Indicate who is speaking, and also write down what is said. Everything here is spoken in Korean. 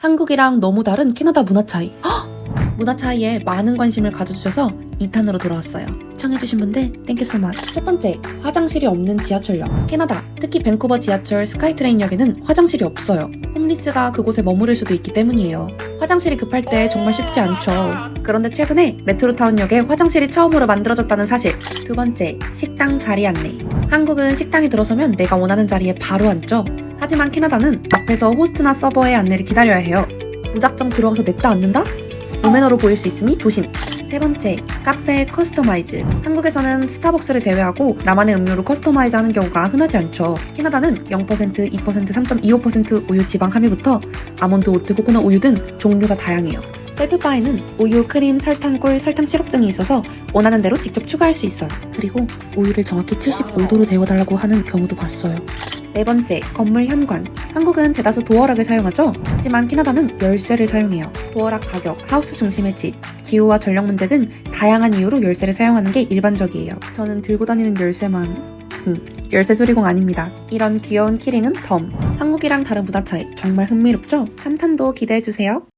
Speaker 1: 한국이랑 너무 다른 캐나다 문화 차이. 헉! 문화 차이에 많은 관심을 가져주셔서 2탄으로 돌아왔어요. 시청해주신 분들 땡큐 so much. 첫 번째, 화장실이 없는 지하철역. 캐나다, 특히 밴쿠버 지하철 스카이트레인역에는 화장실이 없어요. 홈리스가 그곳에 머무를 수도 있기 때문이에요. 화장실이 급할 때 정말 쉽지 않죠. 그런데 최근에 메트로타운역에 화장실이 처음으로 만들어졌다는 사실. 두 번째, 식당 자리 안내. 한국은 식당에 들어서면 내가 원하는 자리에 바로 앉죠. 하지만 캐나다는 앞에서 호스트나 서버의 안내를 기다려야 해요. 무작정 들어가서 냅다 앉는다? 무매너로 보일 수 있으니 조심. 세 번째, 카페 커스터마이즈. 한국에서는 스타벅스를 제외하고 나만의 음료로 커스터마이즈 하는 경우가 흔하지 않죠. 캐나다는 0%, 2%, 3.25% 우유 지방 함유부터 아몬드 오트, 코코넛 우유 등 종류가 다양해요. 셀프바에는 우유, 크림, 설탕, 꿀, 설탕 시럽 등이 있어서 원하는 대로 직접 추가할 수 있어요. 그리고 우유를 정확히 75도로 데워달라고 하는 경우도 봤어요. 네 번째, 건물 현관. 한국은 대다수 도어락을 사용하죠. 하지만 캐나다는 열쇠를 사용해요. 도어락 가격, 하우스 중심의 집, 기후와 전력 문제 등 다양한 이유로 열쇠를 사용하는 게 일반적이에요. 저는 들고 다니는 열쇠만 흠, 열쇠 수리공 아닙니다. 이런 귀여운 키링은 덤. 한국이랑 다른 문화 차이 정말 흥미롭죠? 3탄도 기대해주세요.